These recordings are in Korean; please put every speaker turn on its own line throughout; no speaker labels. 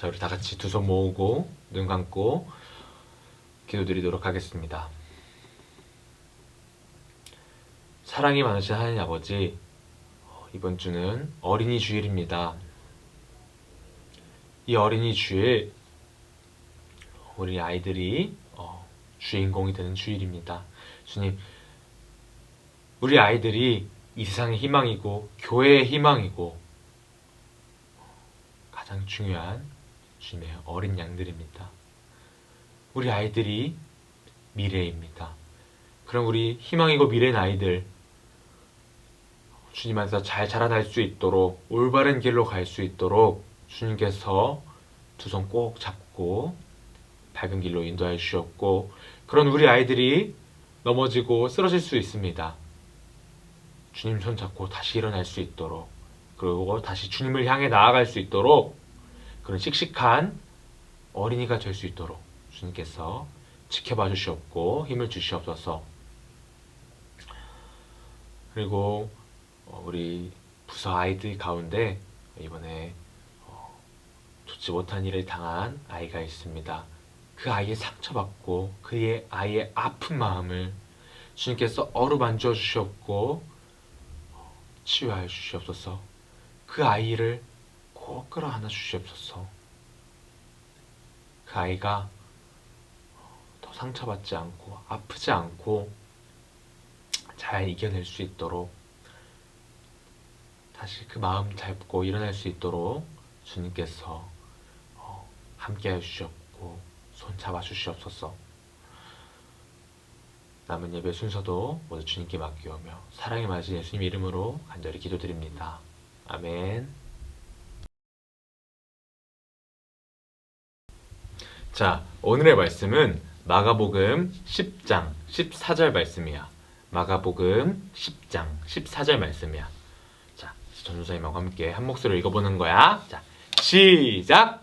자, 우리 다 같이 두 손 모으고 눈 감고 기도드리도록 하겠습니다. 사랑이 많으신 하나님 아버지, 어, 이번 주는 어린이 주일입니다. 이 어린이 주일, 우리 아이들이 어, 주인공이 되는 주일입니다. 주님, 우리 아이들이 이 세상의 희망이고 교회의 희망이고 가장 중요한 주님의 어린 양들입니다. 우리 아이들이 미래입니다. 그럼 우리 희망이고 미래인 아이들 주님 안에서 잘 자라날 수 있도록 올바른 길로 갈 수 있도록 주님께서 두 손 꼭 잡고 밝은 길로 인도해 주셨고 그런 우리 아이들이 넘어지고 쓰러질 수 있습니다. 주님 손 잡고 다시 일어날 수 있도록 그리고 다시 주님을 향해 나아갈 수 있도록 그런 씩씩한 어린이가 될 수 있도록 주님께서 지켜봐 주시옵고 힘을 주시옵소서. 그리고 어, 우리 부서 아이들 가운데 이번에 어, 좋지 못한 일을 당한 아이가 있습니다. 그 아이의 상처받고 그의 아이의 아픈 마음을 주님께서 어루만져 주시옵고 어, 치유하여 주시옵소서. 그 아이를 꼭 끌어안아 주시옵소서. 그 아이가 어, 더 상처받지 않고 아프지 않고 잘 이겨낼 수 있도록 다시 그 마음 잡고 일어날 수 있도록 주님께서 어, 함께해 주시옵고 손 잡아 주시옵소서. 남은 예배 순서도 모두 주님께 맡기오며 사랑에 맞은 예수님 이름으로 간절히 기도드립니다. 아멘. 자, 오늘의 말씀은 마가복음 10장 14절 말씀이야. 마가복음 10장 14절 말씀이야. 자, 전도사님하고 함께 한 목소리로 읽어보는 거야. 자, 시작!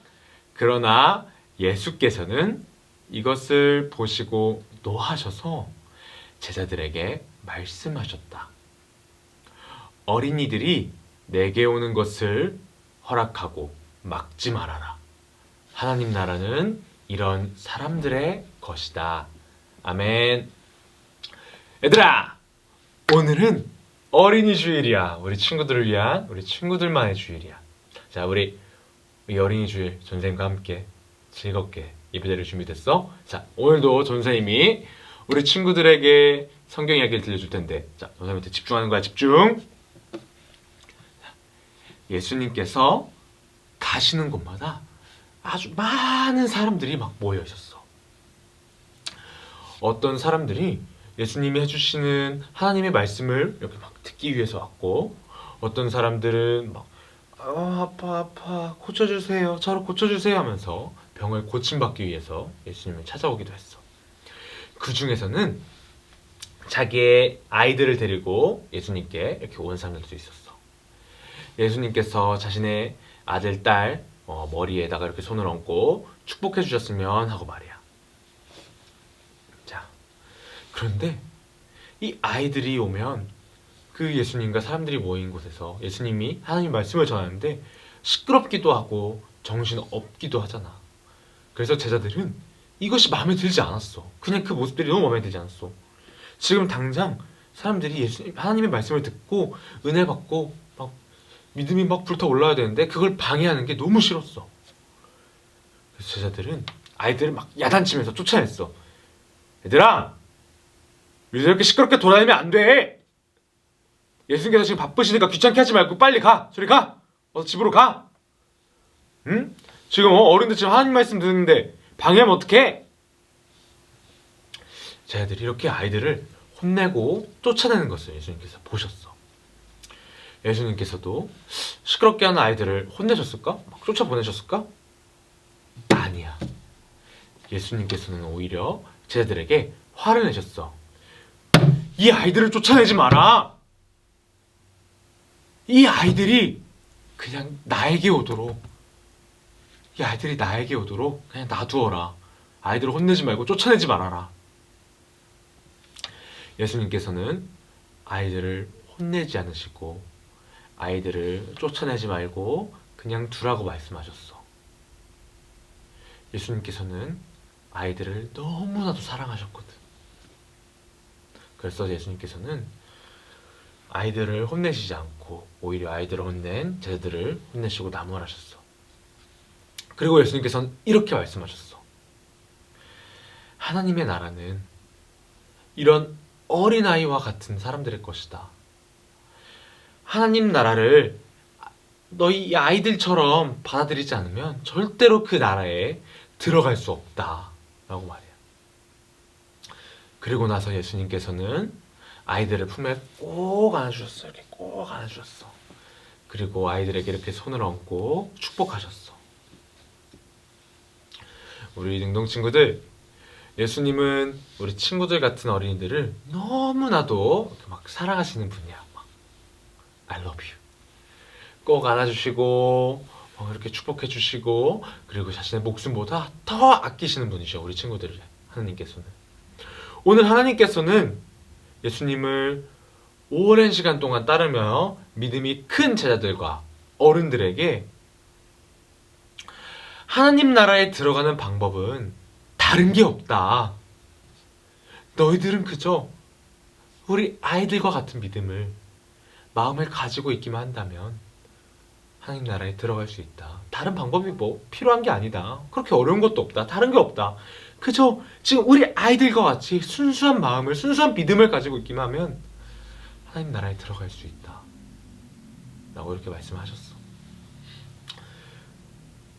그러나 예수께서는 이것을 보시고 노하셔서 제자들에게 말씀하셨다. 어린이들이 내게 오는 것을 허락하고 막지 말아라. 하나님 나라는 이런 사람들의 것이다. 아멘. 얘들아, 오늘은 어린이 주일이야. 우리 친구들을 위한 우리 친구들만의 주일이야. 자, 우리 이 어린이 주일 전생과 함께 즐겁게 예배드릴 준비됐어? 자, 오늘도 전생님이 우리 친구들에게 성경 이야기를 들려줄 텐데, 자, 전생님한테 집중하는 거야, 집중. 자, 예수님께서 가시는 곳마다 아주 많은 사람들이 막 모여 있었어. 어떤 사람들이 예수님이 해주시는 하나님의 말씀을 이렇게 막 듣기 위해서 왔고, 어떤 사람들은 막 아, 아파 아파 고쳐주세요 저를 고쳐주세요 하면서 병을 고침받기 위해서 예수님을 찾아오기도 했어 그 중에서는 자기의 아이들을 데리고 예수님께 이렇게 온 사람들도 있었어 예수님께서 자신의 아들 딸 어, 머리에다가 이렇게 손을 얹고 축복해 주셨으면 하고 말이야 자 그런데 이 아이들이 오면 그 예수님과 사람들이 모인 곳에서 예수님이 하나님 말씀을 전하는데 시끄럽기도 하고 정신 없기도 하잖아. 그래서 제자들은 이것이 마음에 들지 않았어. 그냥 그 모습들이 너무 마음에 들지 않았어. 지금 당장 사람들이 예수님 하나님의 말씀을 듣고 은혜 받고 막 믿음이 막 불타 올라야 되는데 그걸 방해하는 게 너무 싫었어. 그래서 제자들은 아이들을 막 야단치면서 쫓아냈어. 얘들아, 우리들 이렇게 시끄럽게 돌아다니면 안 돼. 예수님께서 지금 바쁘시니까 귀찮게 하지 말고 빨리 가. 저리 가. 어서 집으로 가. 응? 지금 어, 어른들 지금 하나님 말씀 듣는데 방해하면 어떡해? 제자들이 이렇게 아이들을 혼내고 쫓아내는 것을 예수님께서 보셨어. 예수님께서도 시끄럽게 하는 아이들을 혼내셨을까? 막 쫓아보내셨을까? 아니야. 예수님께서는 오히려 제자들에게 화를 내셨어. 이 아이들을 쫓아내지 마라. 이 아이들이 그냥 나에게 오도록 이 아이들이 나에게 오도록 그냥 놔두어라. 아이들을 혼내지 말고 쫓아내지 말아라. 예수님께서는 아이들을 혼내지 않으시고 아이들을 쫓아내지 말고 그냥 두라고 말씀하셨어. 예수님께서는 아이들을 너무나도 사랑하셨거든. 그래서 예수님께서는 아이들을 혼내시지 않고 오히려 아이들을 혼낸 제자들을 혼내시고 나무라셨어. 그리고 예수님께서는 이렇게 말씀하셨어. 하나님의 나라는 이런 어린아이와 같은 사람들의 것이다. 하나님 나라를 너희 아이들처럼 받아들이지 않으면 절대로 그 나라에 들어갈 수 없다. 라고 말해요. 그리고 나서 예수님께서는 아이들을 품에 꼭 안아주셨어요. 이렇게 꼭 안아주셨어. 그리고 아이들에게 이렇게 손을 얹고 축복하셨어. 우리 능동 친구들, 예수님은 우리 친구들 같은 어린이들을 너무나도 막 사랑하시는 분이야. 막 I love you. 꼭 안아주시고 어, 이렇게 축복해 주시고 그리고 자신의 목숨보다 더 아끼시는 분이죠. 우리 친구들을 하나님께서는 오늘 하나님께서는 예수님을 오랜 시간 동안 따르며 믿음이 큰 제자들과 어른들에게 하나님 나라에 들어가는 방법은 다른 게 없다. 너희들은 그저 우리 아이들과 같은 믿음을 마음을 가지고 있기만 한다면 하나님 나라에 들어갈 수 있다. 다른 방법이 뭐 필요한 게 아니다. 그렇게 어려운 것도 없다. 다른 게 없다. 그저 지금 우리 아이들과 같이 순수한 마음을, 순수한 믿음을 가지고 있기만 하면 하나님 나라에 들어갈 수 있다. 라고 이렇게 말씀하셨어.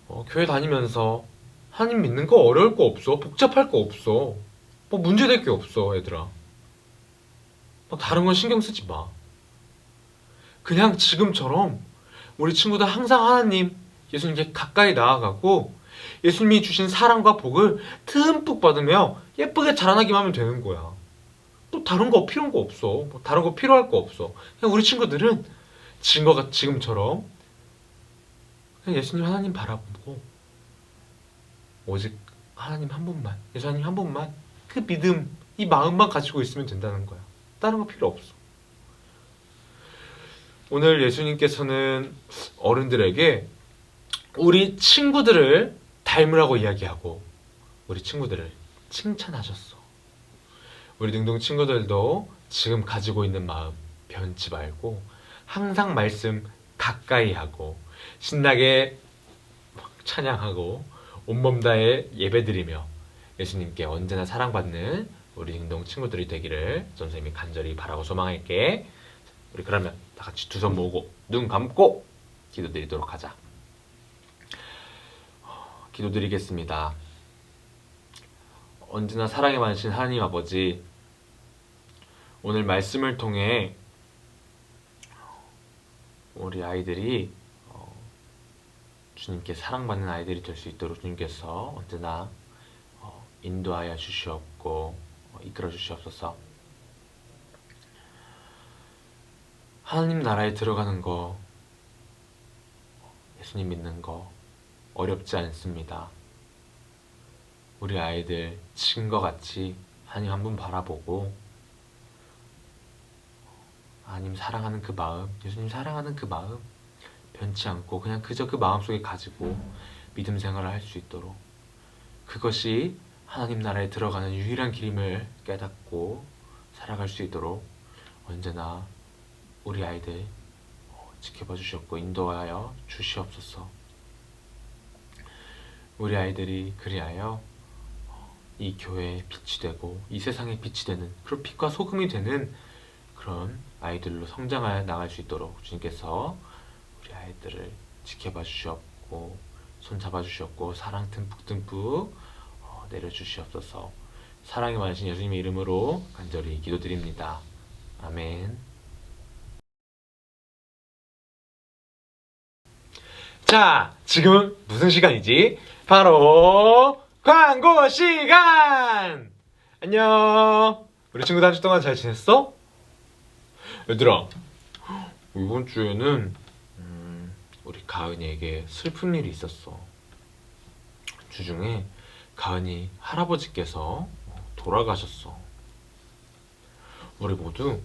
어, 교회 다니면서 하나님 믿는 거 어려울 거 없어. 복잡할 거 없어. 뭐 문제될 게 없어, 얘들아. 뭐 다른 건 신경 쓰지 마. 그냥 지금처럼 우리 친구들 항상 하나님, 예수님께 가까이 나아가고 예수님이 주신 사랑과 복을 듬뿍 받으며 예쁘게 자라나기만 하면 되는 거야. 또 다른 거 필요한 거 없어. 뭐 다른 거 필요할 거 없어. 그냥 우리 친구들은 지금과 지금처럼 그냥 예수님 하나님 바라보고 오직 하나님 한 분만, 예수님 한 분만 그 믿음, 이 마음만 가지고 있으면 된다는 거야. 다른 거 필요 없어. 오늘 예수님께서는 어른들에게 우리 친구들을 닮으라고 이야기하고 우리 친구들을 칭찬하셨어. 우리 능동 친구들도 지금 가지고 있는 마음 변치 말고 항상 말씀 가까이 하고 신나게 막 찬양하고 온몸 다해 예배드리며 예수님께 언제나 사랑받는 우리 능동 친구들이 되기를 선생님이 간절히 바라고 소망할게. 우리 그러면 다 같이 두 손 모으고 눈 감고 기도드리도록 하자. 기도드리겠습니다. 언제나 사랑에 많으신 하나님 아버지, 오늘 말씀을 통해 우리 아이들이 어, 주님께 사랑받는 아이들이 될 수 있도록 주님께서 언제나 어, 인도하여 주시옵고 어, 이끌어 주시옵소서. 하나님 나라에 들어가는 거, 예수님 믿는 거 어렵지 않습니다. 우리 아이들 지금과 같이 하나님 한분 바라보고 하나님 사랑하는 그 마음, 예수님 사랑하는 그 마음 변치 않고 그냥 그저 그 마음속에 가지고 믿음 생활을 할 수 있도록 그것이 하나님 나라에 들어가는 유일한 길임을 깨닫고 살아갈 수 있도록 언제나 우리 아이들 어, 지켜봐 주셨고 인도하여 주시옵소서. 우리 아이들이 그리하여 어, 이 교회의 빛이 되고 이 세상의 빛이 되는 그런 빛과 소금이 되는 그런 아이들로 성장하여 나갈 수 있도록 주님께서 우리 아이들을 지켜봐 주셨고 손 잡아 주셨고 사랑 듬뿍 듬뿍 어, 내려 주시옵소서. 사랑이 많으신 예수님의 이름으로 간절히 기도드립니다. 아멘. 자, 지금 무슨 시간이지? 바로 광고 시간! 안녕. 우리 친구들 한 주 동안 잘 지냈어? 얘들아, 이번 주에는 음, 우리 가은이에게 슬픈 일이 있었어. 주중에 가은이 할아버지께서 돌아가셨어. 우리 모두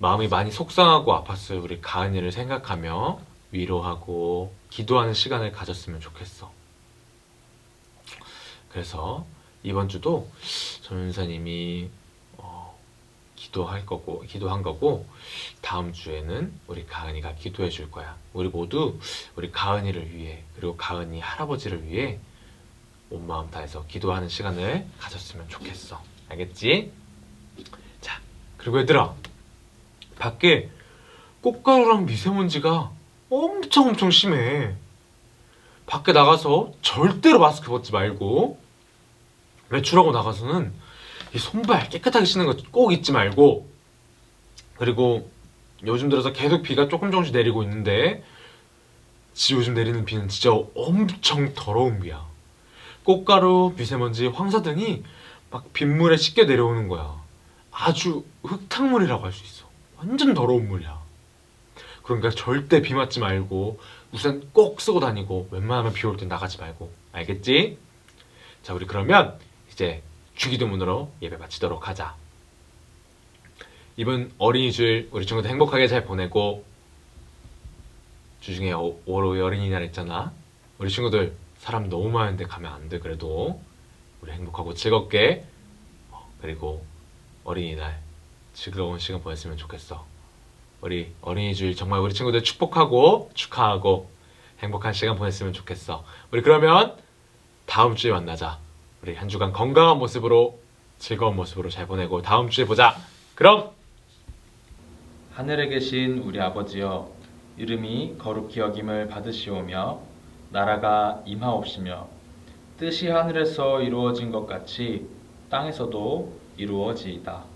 마음이 많이 속상하고 아팠어요. 우리 가은이를 생각하며 위로하고 기도하는 시간을 가졌으면 좋겠어. 그래서 이번 주도 전사님이 어, 기도할 거고 기도한 거고 다음 주에는 우리 가은이가 기도해 줄 거야. 우리 모두 우리 가은이를 위해 그리고 가은이 할아버지를 위해 온 마음 다해서 기도하는 시간을 가졌으면 좋겠어. 알겠지? 자, 그리고 얘들아, 밖에 꽃가루랑 미세먼지가 엄청 엄청 심해. 밖에 나가서 절대로 마스크 벗지 말고 외출하고 나가서는 이 손발 깨끗하게 씻는 거 꼭 잊지 말고 그리고 요즘 들어서 계속 비가 조금 조금씩 내리고 있는데 지 요즘 내리는 비는 진짜 엄청 더러운 비야. 꽃가루, 미세먼지, 황사 등이 막 빗물에 씻겨 내려오는 거야. 아주 흙탕물이라고 할 수 있어. 완전 더러운 물이야. 그러니까 절대 비 맞지 말고 우산 꼭 쓰고 다니고 웬만하면 비올땐 나가지 말고 알겠지? 자 우리 그러면 이제 주기도문으로 예배 마치도록 하자. 이번 어린이 주일 우리 친구들 행복하게 잘 보내고 주중에 5월 어린이날 있잖아. 우리 친구들 사람 너무 많은데 가면 안 돼 그래도 우리 행복하고 즐겁게 어, 그리고 어린이날 즐거운 시간 보냈으면 좋겠어. 우리 어린이 주일 정말 우리 친구들 축복하고 축하하고 행복한 시간 보냈으면 좋겠어. 우리 그러면 다음 주에 만나자. 우리 한 주간 건강한 모습으로 즐거운 모습으로 잘 보내고 다음 주에 보자. 그럼
하늘에 계신 우리 아버지여 이름이 거룩히 여김을 받으시오며 나라가 임하옵시며 뜻이 하늘에서 이루어진 것 같이 땅에서도 이루어지이다.